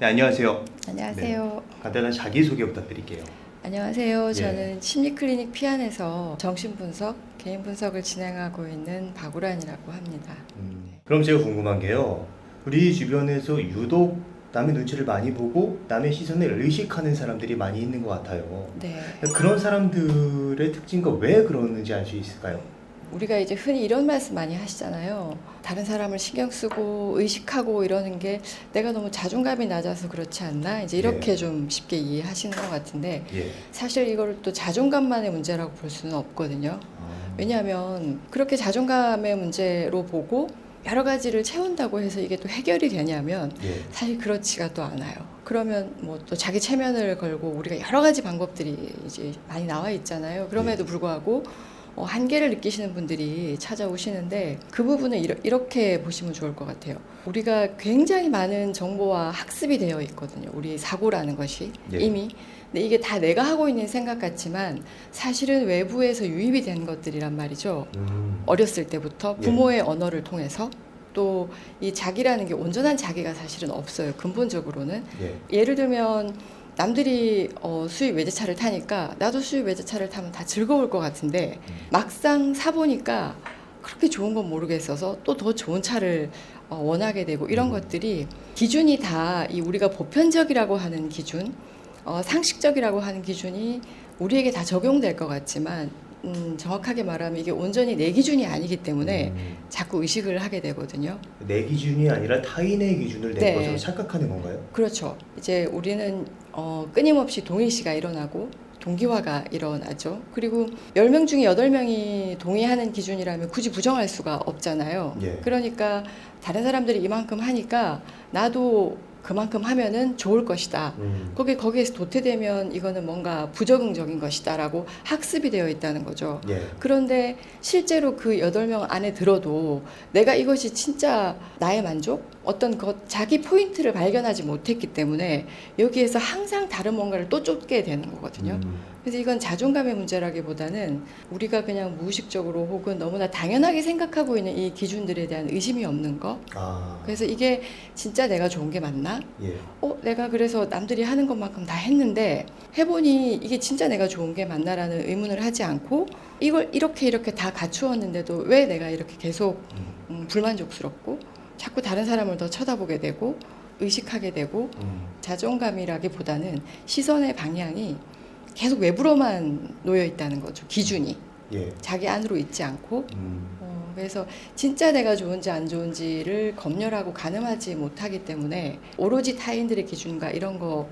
네, 안녕하세요. 안녕하세요. 간단한 자기소개 부탁드릴게요. 안녕하세요. 예. 저는 심리클리닉 피안에서 정신분석, 개인 분석을 진행하고 있는 박우란이라고 합니다. 음, 그럼 제가 궁금한 게요. 우리 주변에서 유독 남의 눈치를 많이 보고 남의 시선을 의식하는 사람들이 많이 있는 것 같아요. 네. 그런 사람들의 특징과 왜 그러는지 알 수 있을까요? 우리가 이제 흔히 이런 말씀 많이 하시잖아요. 다른 사람을 신경 쓰고 의식하고 이러는 게 내가 너무 자존감이 낮아서 그렇지 않나? 이제 이렇게 예. 좀 쉽게 이해하시는 것 같은데 예. 사실 이걸 또 자존감만의 문제라고 볼 수는 없거든요. 아, 왜냐하면 그렇게 자존감의 문제로 보고 여러 가지를 채운다고 해서 이게 또 해결이 되냐면 예. 사실 그렇지가 또 않아요. 그러면 뭐 또 자기 체면을 걸고 우리가 여러 가지 방법들이 이제 많이 나와 있잖아요. 그럼에도 불구하고 어, 한계를 느끼시는 분들이 찾아오시는데 그 부분을 이러, 이렇게 보시면 좋을 것 같아요. 우리가 굉장히 많은 정보와 학습이 되어 있거든요. 우리 사고라는 것이 예. 이미. 근데 이게 다 내가 하고 있는 생각 같지만 사실은 외부에서 유입이 된 것들이란 말이죠. 음, 어렸을 때부터 예. 부모의 언어를 통해서 또 이 자기라는 게 온전한 자기가 사실은 없어요. 근본적으로 는 예. 예를 들면 남들이 어, 수입 외제차를 타니까 나도 수입 외제차를 타면 다 즐거울 것 같은데 음. 막상 사 보니까 그렇게 좋은 건 모르겠어서 또 더 좋은 차를 어, 원하게 되고 이런 음. 것들이 기준이 다 이 우리가 보편적이라고 하는 기준, 어, 상식적이라고 하는 기준이 우리에게 다 적용될 것 같지만 음, 정확하게 말하면 이게 온전히 내 기준이 아니기 때문에 음, 자꾸 의식을 하게 되거든요. 내 기준이 아니라 타인의 기준을 내 네. 것으로 착각하는 건가요? 그렇죠. 이제 우리는 어, 끊임없이 동일 시가 일어나고 동기화가 일어나죠. 그리고 10명 중에 8명이 동의하는 기준이라면 굳이 부정할 수가 없잖아요. 예. 그러니까 다른 사람들이 이만큼 하니까 나도 그만큼 하면은 좋을 것이다. 음, 거기 거기에서 도태되면 이거는 뭔가 부적응적인 것이다라고 학습이 되어 있다는 거죠. 예. 그런데 실제로 그 여덟 명 안에 들어도 내가 이것이 진짜 나의 만족? 어떤 것, 자기 포인트를 발견하지 못했기 때문에 여기에서 항상 다른 뭔가를 또 쫓게 되는 거거든요. 음, 그래서 이건 자존감의 문제라기보다는 우리가 그냥 무의식적으로 혹은 너무나 당연하게 생각하고 있는 이 기준들에 대한 의심이 없는 거. 아, 그래서 이게 진짜 내가 좋은 게 맞나? 예. 어, 내가 그래서 남들이 하는 것만큼 다 했는데 해보니 이게 진짜 내가 좋은 게 맞나라는 의문을 하지 않고 이걸 이렇게 이렇게 다 갖추었는데도 왜 내가 이렇게 계속 음, 음, 불만족스럽고 자꾸 다른 사람을 더 쳐다보게 되고 의식하게 되고 음, 자존감이라기보다는 시선의 방향이 계속 외부로만 놓여 있다는 거죠 기준이. 예. 자기 안으로 있지 않고. 음, 어, 그래서 진짜 내가 좋은지 안 좋은지를 검열하고 가늠하지 못하기 때문에 오로지 타인들의 기준과 이런 거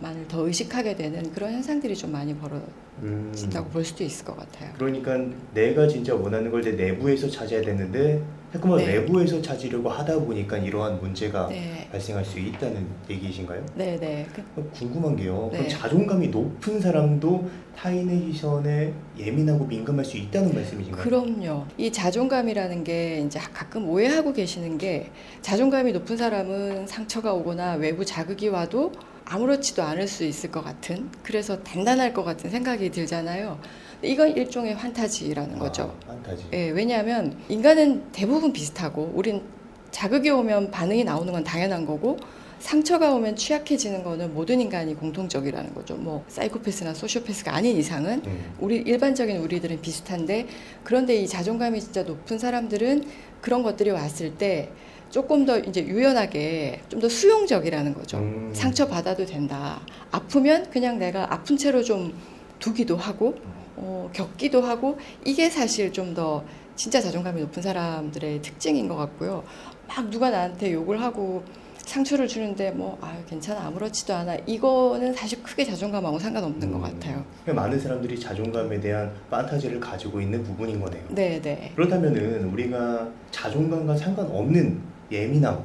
만을 더 의식하게 되는 그런 현상들이 좀 많이 벌어진다고 음. 볼 수도 있을 것 같아요. 그러니까 내가 진짜 원하는 걸 내 내부에서 찾아야 되는데 자꾸만 네. 외부에서 찾으려고 하다 보니까 이러한 문제가 네, 발생할 수 있다는 얘기이신가요? 네, 네. 그- 어, 궁금한 게요. 그럼 네. 자존감이 높은 사람도 타인의 시선에 예민하고 민감할 수 있다는 말씀이신가요? 그럼요. 이 자존감이라는 게 이제 가끔 오해하고 계시는 게 자존감이 높은 사람은 상처가 오거나 외부 자극이 와도 아무렇지도 않을 수 있을 것 같은 그래서 단단할 것 같은 생각이 들잖아요. 이건 일종의 환타지라는 거죠. 아, 판타지. 예, 왜냐하면 인간은 대부분 비슷하고 우린 자극이 오면 반응이 나오는 건 당연한 거고 상처가 오면 취약해지는 거는 모든 인간이 공통적이라는 거죠. 뭐 사이코패스나 소시오패스가 아닌 이상은 음, 우리 일반적인 우리들은 비슷한데 그런데 이 자존감이 진짜 높은 사람들은 그런 것들이 왔을 때 조금 더 이제 유연하게 좀 더 수용적이라는 거죠. 음, 상처 받아도 된다. 아프면 그냥 내가 아픈 채로 좀 두기도 하고 어, 겪기도 하고 이게 사실 좀 더 진짜 자존감이 높은 사람들의 특징인 것 같고요. 막 누가 나한테 욕을 하고 상처를 주는데 뭐 아, 괜찮아 아무렇지도 않아 이거는 사실 크게 자존감하고 상관없는 것 음, 같아요. 그러니까 많은 사람들이 자존감에 대한 판타지를 가지고 있는 부분인 거네요. 네, 네. 그렇다면은 우리가 자존감과 상관없는 예민함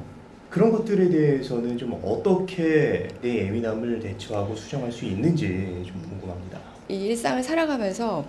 그런 것들에 대해서는 좀 어떻게 내 예민함을 대처하고 수정할 수 있는지 좀 궁금합니다. 이 일상을 살아가면서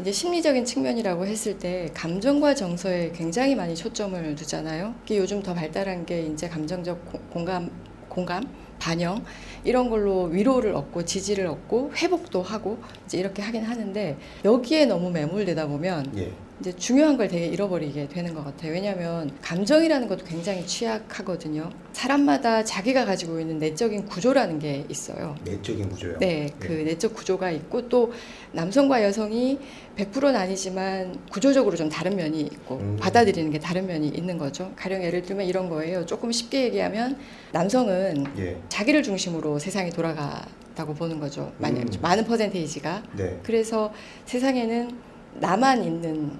이제 심리적인 측면이라고 했을 때 감정과 정서에 굉장히 많이 초점을 두잖아요. 이게 요즘 더 발달한 게 이제 감정적 고- 공감, 공감, 반영 이런 걸로 위로를 얻고 지지를 얻고 회복도 하고 이제 이렇게 하긴 하는데 여기에 너무 매몰되다 보면 예. 이제 중요한 걸 되게 잃어버리게 되는 것 같아요. 왜냐하면 감정이라는 것도 굉장히 취약하거든요. 사람마다 자기가 가지고 있는 내적인 구조라는 게 있어요. 내적인 구조요. 네, 그 내적 구조가 있고 또 남성과 여성이 100%는 아니지만 구조적으로 좀 다른 면이 있고 음. 받아들이는 게 다른 면이 있는 거죠. 가령 예를 들면 이런 거예요. 조금 쉽게 얘기하면 남성은 예. 자기를 중심으로 세상이 돌아가다고 보는 거죠. 많이, 음. 많은 퍼센테이지가. 네. 그래서 세상에는 나만 있는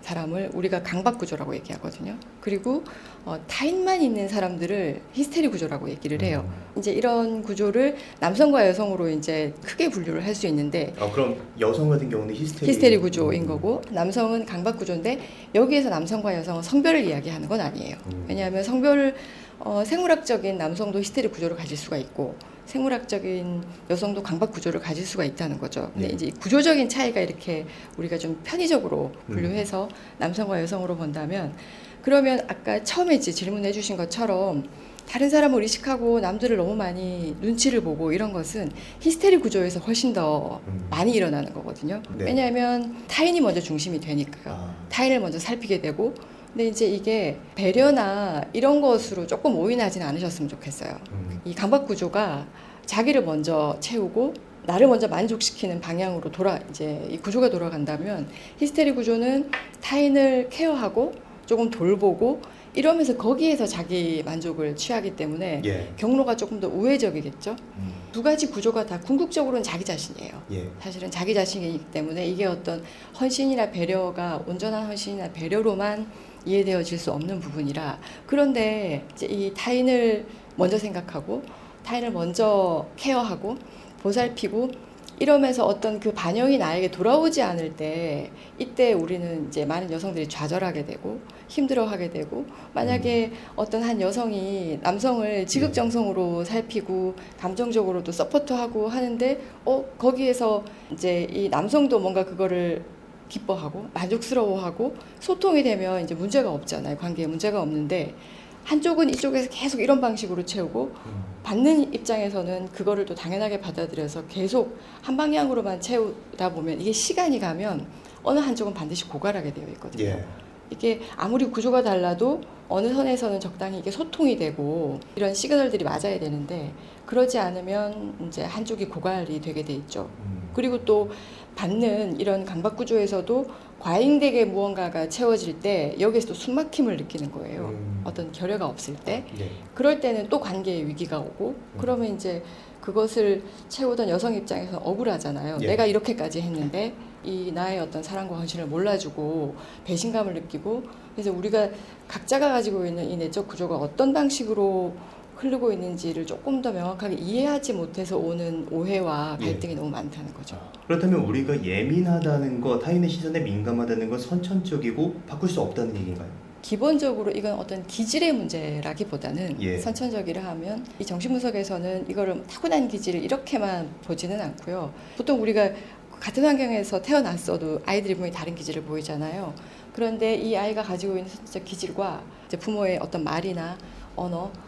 사람을 우리가 강박 구조라고 얘기하거든요. 그리고 어, 타인만 있는 사람들을 히스테리 구조라고 얘기를 해요. 음. 이제 이런 구조를 남성과 여성으로 이제 크게 분류를 할 수 있는데 아 그럼 여성 같은 경우는 히스테리 히스테리 구조인 거고 남성은 강박 구조인데 여기에서 남성과 여성은 성별을 이야기하는 건 아니에요. 음. 왜냐하면 성별을 어, 생물학적인 남성도 히스테리 구조를 가질 수가 있고 생물학적인 여성도 강박 구조를 가질 수가 있다는 거죠. 근데 네. 이제 이 구조적인 차이가 이렇게 우리가 좀 편의적으로 음. 분류해서 남성과 여성으로 본다면 그러면 아까 처음에 이제 질문해 주신 것처럼 다른 사람을 의식하고 남들을 너무 많이 눈치를 보고 이런 것은 히스테리 구조에서 훨씬 더 음. 많이 일어나는 거거든요. 네. 왜냐하면 타인이 먼저 중심이 되니까요. 아, 타인을 먼저 살피게 되고 근데 이제 이게 배려나 이런 것으로 조금 오인하지는 않으셨으면 좋겠어요. 음. 이 강박 구조가 자기를 먼저 채우고 나를 먼저 만족시키는 방향으로 돌아 이제 이 구조가 돌아간다면 히스테리 구조는 타인을 케어하고 조금 돌보고 이러면서 거기에서 자기 만족을 취하기 때문에 예. 경로가 조금 더 우회적이겠죠. 음. 두 가지 구조가 다 궁극적으로는 자기 자신이에요. 예. 사실은 자기 자신이기 때문에 이게 어떤 헌신이나 배려가 온전한 헌신이나 배려로만 이해되어질 수 없는 부분이라. 그런데 이 타인을 먼저 생각하고 타인을 먼저 케어하고 보살피고 이러면서 어떤 그 반영이 나에게 돌아오지 않을 때 이때 우리는 이제 많은 여성들이 좌절하게 되고 힘들어하게 되고 만약에 어떤 한 여성이 남성을 지극정성으로 살피고 감정적으로도 서포트하고 하는데 어 거기에서 이제 이 남성도 뭔가 그거를 기뻐하고 만족스러워하고 소통이 되면 이제 문제가 없잖아요 관계에 문제가 없는데 한쪽은 이쪽에서 계속 이런 방식으로 채우고 음. 받는 입장에서는 그거를 또 당연하게 받아들여서 계속 한 방향으로만 채우다 보면 이게 시간이 가면 어느 한쪽은 반드시 고갈하게 되어 있거든요. 예. 이게 아무리 구조가 달라도 어느 선에서는 적당히 이게 소통이 되고 이런 시그널들이 맞아야 되는데 그러지 않으면 이제 한쪽이 고갈이 되게 돼 있죠. 음. 그리고 또 받는 이런 강박 구조에서도 과잉되게 무언가가 채워질 때 여기에서 또 숨막힘을 느끼는 거예요. 음. 어떤 결여가 없을 때. 예. 그럴 때는 또 관계에 위기가 오고 그러면 이제 그것을 채우던 여성 입장에서는 억울하잖아요. 예. 내가 이렇게까지 했는데 이 나의 어떤 사랑과 헌신을 몰라주고 배신감을 느끼고 그래서 우리가 각자가 가지고 있는 이 내적 구조가 어떤 방식으로 흐르고 있는지를 조금 더 명확하게 이해하지 못해서 오는 오해와 예. 갈등이 너무 많다는 거죠. 그렇다면 우리가 예민하다는 것, 타인의 시선에 민감하다는 건 선천적이고 바꿀 수 없다는 얘기인가요? 기본적으로 이건 어떤 기질의 문제라기보다는 예. 선천적이라 하면 이 정신분석에서는 이거를 타고난 기질을 이렇게만 보지는 않고요. 보통 우리가 같은 환경에서 태어났어도 아이들이 분명히 다른 기질을 보이잖아요. 그런데 이 아이가 가지고 있는 선천적 기질과 부모의 어떤 말이나 언어가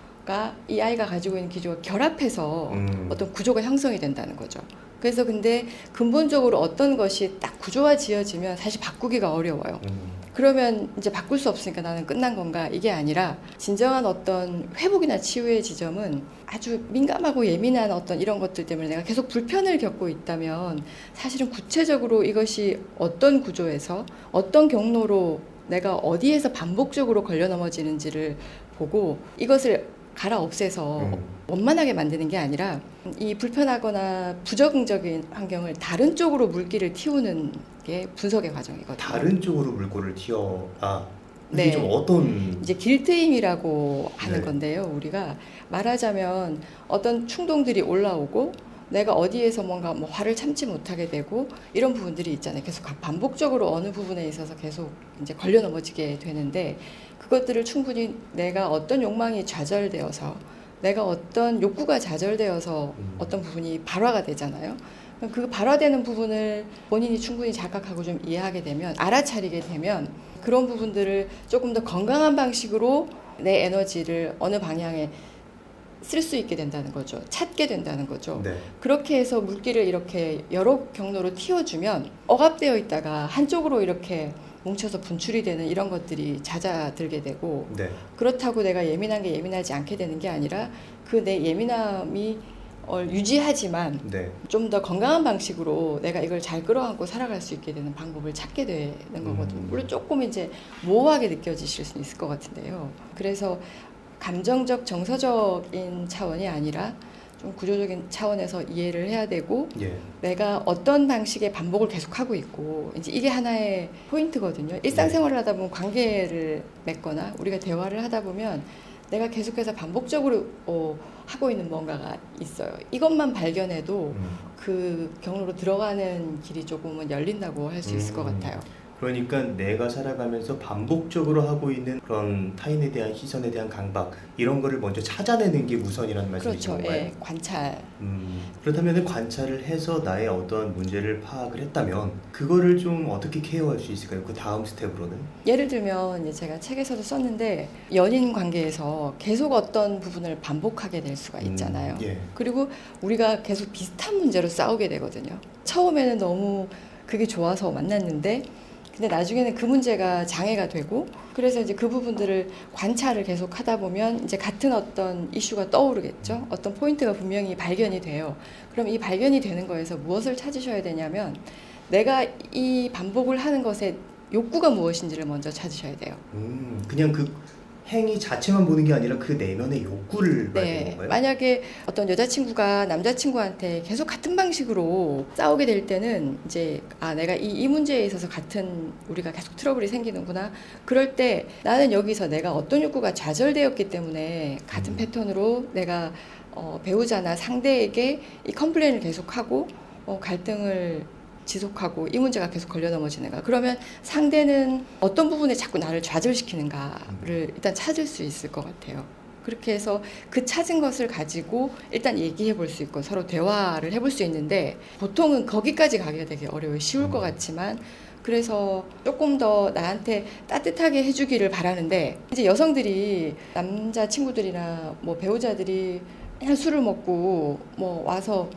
이 아이가 가지고 있는 기질과 결합해서 음. 어떤 구조가 형성이 된다는 거죠. 그래서 근데 근본적으로 어떤 것이 딱 구조화 지어지면 사실 바꾸기가 어려워요. 음. 그러면 이제 바꿀 수 없으니까 나는 끝난 건가 이게 아니라 진정한 어떤 회복이나 치유의 지점은 아주 민감하고 예민한 어떤 이런 것들 때문에 내가 계속 불편을 겪고 있다면 사실은 구체적으로 이것이 어떤 구조에서 어떤 경로로 내가 어디에서 반복적으로 걸려 넘어지는지를 보고 이것을 갈아 없애서 음. 원만하게 만드는 게 아니라 이 불편하거나 부적응적인 환경을 다른 쪽으로 물기를 틔우는 게 분석의 과정이거든요. 다른 쪽으로 물꼬를 튀어 아 이게 네. 좀 어떤 이제 길트임이라고 하는 네. 건데요. 우리가 말하자면 어떤 충동들이 올라오고 내가 어디에서 뭔가 뭐 화를 참지 못하게 되고 이런 부분들이 있잖아요. 계속 반복적으로 어느 부분에 있어서 계속 이제 걸려 넘어지게 되는데 그것들을 충분히 내가 어떤 욕망이 좌절되어서 내가 어떤 욕구가 좌절되어서 음. 어떤 부분이 발화가 되잖아요. 그 발화되는 부분을 본인이 충분히 자각하고 좀 이해하게 되면 알아차리게 되면 그런 부분들을 조금 더 건강한 방식으로 내 에너지를 어느 방향에 쓸 수 있게 된다는 거죠. 찾게 된다는 거죠. 네. 그렇게 해서 물기를 이렇게 여러 경로로 틔워주면 억압되어 있다가 한쪽으로 이렇게 뭉쳐서 분출이 되는 이런 것들이 잦아들게 되고 네. 그렇다고 내가 예민한 게 예민하지 않게 되는 게 아니라 그 내 예민함이 어, 유지하지만 네. 좀더 건강한 방식으로 내가 이걸 잘 끌어안고 살아갈 수 있게 되는 방법을 찾게 되는 거거든요. 음. 물론 조금 이제 모호하게 느껴지실 수는 있을 것 같은데요. 그래서 감정적, 정서적인 차원이 아니라 좀 구조적인 차원에서 이해를 해야 되고 예. 내가 어떤 방식의 반복을 계속하고 있고 이제 이게 하나의 포인트거든요. 일상생활을 하다 보면 관계를 맺거나 우리가 대화를 하다 보면 내가 계속해서 반복적으로 어, 하고 있는 뭔가가 있어요. 이것만 발견해도 음. 그 경로로 들어가는 길이 조금은 열린다고 할 수 있을 것 음. 같아요. 그러니까 내가 살아가면서 반복적으로 하고 있는 그런 타인에 대한 시선에 대한 강박 이런 거를 먼저 찾아내는 게 우선이라는 말씀이신 그렇죠. 건가요? 예, 관찰. 음, 그렇다면 관찰을 해서 나의 어떤 문제를 파악을 했다면 그거를 좀 어떻게 케어할 수 있을까요? 그 다음 스텝으로는? 예를 들면 제가 책에서도 썼는데 연인 관계에서 계속 어떤 부분을 반복하게 될 수가 있잖아요. 음, 예. 그리고 우리가 계속 비슷한 문제로 싸우게 되거든요. 처음에는 너무 그게 좋아서 만났는데 근데 나중에는 그 문제가 장애가 되고 그래서 이제 그 부분들을 관찰을 계속 하다 보면 이제 같은 어떤 이슈가 떠오르겠죠. 어떤 포인트가 분명히 발견이 돼요. 그럼 이 발견이 되는 거에서 무엇을 찾으셔야 되냐면 내가 이 반복을 하는 것에 욕구가 무엇인지를 먼저 찾으셔야 돼요. 음, 그냥 그 행위 자체만 보는 게 아니라 그 내면의 욕구를 봐야 되는 네. 건가요? 만약에 어떤 여자친구가 남자친구한테 계속 같은 방식으로 싸우게 될 때는 이제 아 내가 이, 이 문제에 있어서 같은 우리가 계속 트러블이 생기는구나. 그럴 때 나는 여기서 내가 어떤 욕구가 좌절되었기 때문에 같은 음. 패턴으로 내가 어, 배우자나 상대에게 이 컴플레인을 계속하고 어, 갈등을 지속하고 이 문제가 계속 걸려 넘어지는가 그러면 상대는 어떤 부분에 자꾸 나를 좌절시키는가를 일단 찾을 수 있을 것 같아요. 그렇게 해서 그 찾은 것을 가지고 일단 얘기해 볼 수 있고 서로 대화를 해볼 수 있는데 보통은 거기까지 가기가 되게 어려워요. 쉬울 것 음. 같지만 그래서 조금 더 나한테 따뜻하게 해주기를 바라는데 이제 여성들이 남자 친구들이나 뭐 배우자들이 그냥 술을 먹고 뭐 와서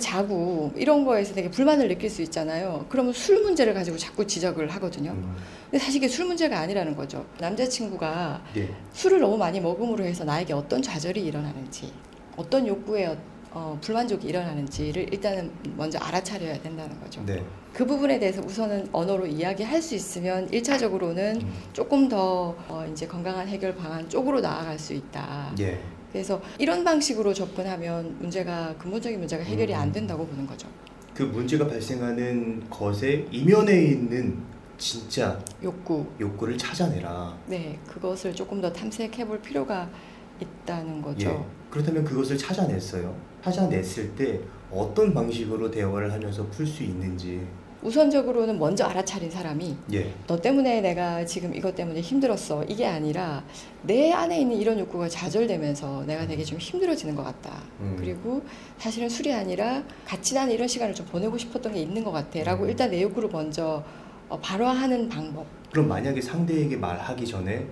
자고 이런 거에서 되게 불만을 느낄 수 있잖아요. 그러면 술 문제를 가지고 자꾸 지적을 하거든요. 음, 근데 사실 이게 술 문제가 아니라는 거죠. 남자친구가 예. 술을 너무 많이 먹음으로 해서 나에게 어떤 좌절이 일어나는지, 어떤 욕구에 어, 불만족이 일어나는지를 일단은 먼저 알아차려야 된다는 거죠. 네. 그 부분에 대해서 우선은 언어로 이야기할 수 있으면 일차적으로는 음, 조금 더 어, 이제 건강한 해결 방안 쪽으로 나아갈 수 있다. 예. 그래서 이런 방식으로 접근하면 문제가 근본적인 문제가 해결이 안 된다고 보는 거죠. 그 문제가 발생하는 것의 이면에 있는 진짜 욕구. 욕구를 찾아내라. 네, 그것을 조금 더 탐색해 볼 필요가 있다는 거죠. 예. 그렇다면 그것을 찾아냈어요. 찾아냈을 때 어떤 방식으로 대화를 하면서 풀 수 있는지. 우선적으로는 먼저 알아차린 사람이 예. 너 때문에 내가 지금 이것 때문에 힘들었어. 이게 아니라 내 안에 있는 이런 욕구가 좌절되면서 내가 되게 좀 힘들어지는 것 같다. 음. 그리고 사실은 술이 아니라 같이 나는 이런 시간을 좀 보내고 싶었던 게 있는 것 같아. 라고 음. 일단 내 욕구를 먼저 어, 발화하는 방법. 그럼 만약에 상대에게 말하기 전에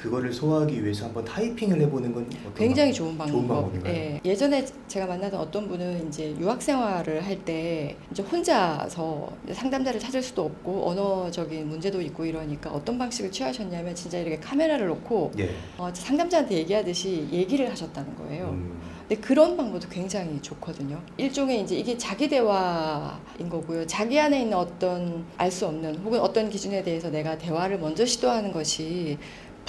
그거를 소화하기 위해서 한번 타이핑을 해보는 건? 굉장히 좋은 방법. 좋은? 예. 예전에 제가 만나던 어떤 분은 이제 유학 생활을 할 때 이제 혼자서 상담자를 찾을 수도 없고 언어적인 문제도 있고 이러니까 어떤 방식을 취하셨냐면 진짜 이렇게 카메라를 놓고 예. 어, 상담자한테 얘기하듯이 얘기를 하셨다는 거예요. 음, 근데 그런 방법도 굉장히 좋거든요. 일종의 이제 이게 자기 대화인 거고요. 자기 안에 있는 어떤 알 수 없는 혹은 어떤 기준에 대해서 내가 대화를 먼저 시도하는 것이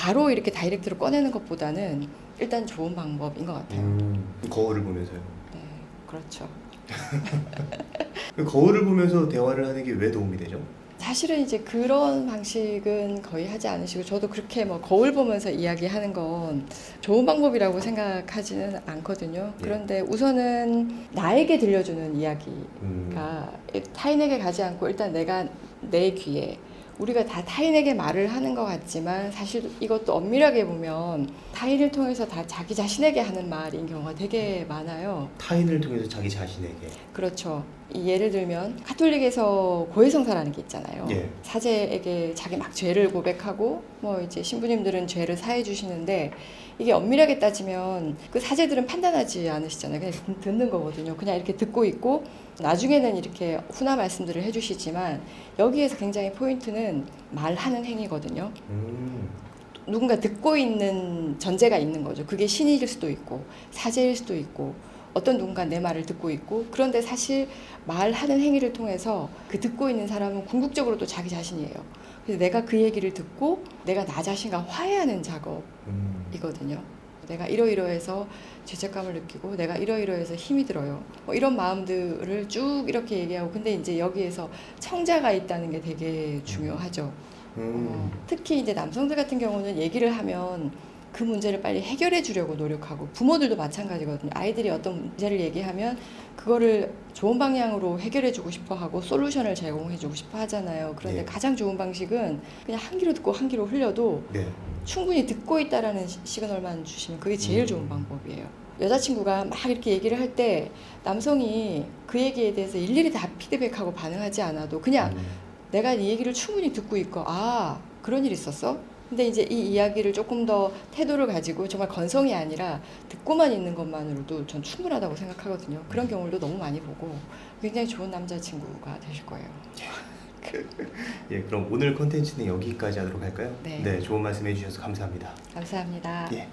바로 이렇게 다이렉트로 꺼내는 것보다는 일단 좋은 방법인 것 같아요. 음, 거울을 보면서요. 네, 그렇죠. 그 거울을 보면서 대화를 하는 게 왜 도움이 되죠? 사실은 이제 그런 방식은 거의 하지 않으시고 저도 그렇게 뭐 거울 보면서 이야기하는 건 좋은 방법이라고 생각하지는 않거든요. 예. 그런데 우선은 나에게 들려주는 이야기가 음, 타인에게 가지 않고 일단 내가 내 귀에 우리가 다 타인에게 말을 하는 것 같지만 사실 이것도 엄밀하게 보면 타인을 통해서 다 자기 자신에게 하는 말인 경우가 되게 많아요. 타인을 통해서 자기 자신에게. 그렇죠. 이 예를 들면 가톨릭에서 고해성사라는 게 있잖아요. 예. 사제에게 자기 막 죄를 고백하고 뭐 이제 신부님들은 죄를 사해 주시는데 이게 엄밀하게 따지면 그 사제들은 판단하지 않으시잖아요. 그냥 듣- 듣는 거거든요. 그냥 이렇게 듣고 있고 나중에는 이렇게 훈화 말씀들을 해주시지만 여기에서 굉장히 포인트는 말하는 행위거든요. 음. 누군가 듣고 있는 전제가 있는 거죠. 그게 신일 수도 있고 사제일 수도 있고 어떤 누군가 내 말을 듣고 있고 그런데 사실 말하는 행위를 통해서 그 듣고 있는 사람은 궁극적으로 또 자기 자신이에요. 그래서 내가 그 얘기를 듣고 내가 나 자신과 화해하는 작업 이거든요. 음. 내가 이러이러해서 죄책감을 느끼고 내가 이러이러해서 힘이 들어요. 뭐 이런 마음들을 쭉 이렇게 얘기하고 근데 이제 여기에서 청자가 있다는 게 되게 중요하죠. 음. 어, 특히 이제 남성들 같은 경우는 얘기를 하면 그 문제를 빨리 해결해 주려고 노력하고 부모들도 마찬가지거든요. 아이들이 어떤 문제를 얘기하면 그거를 좋은 방향으로 해결해 주고 싶어 하고 솔루션을 제공해 주고 싶어 하잖아요. 그런데 네. 가장 좋은 방식은 그냥 한 귀로 듣고 한 귀로 흘려도 네. 충분히 듣고 있다라는 시- 시그널만 주시면 그게 제일 음. 좋은 방법이에요. 여자친구가 막 이렇게 얘기를 할 때 남성이 그 얘기에 대해서 일일이 다 피드백하고 반응하지 않아도 그냥 음. 내가 이 얘기를 충분히 듣고 있고 아 그런 일 있었어? 근데 이제 이 이야기를 조금 더 태도를 가지고 정말 건성이 아니라 듣고만 있는 것만으로도 전 충분하다고 생각하거든요. 그런 경우도 너무 많이 보고 굉장히 좋은 남자친구가 되실 거예요. 예, 그럼 오늘 콘텐츠는 여기까지 하도록 할까요? 네. 좋은 말씀 해주셔서 감사합니다. 감사합니다. 예.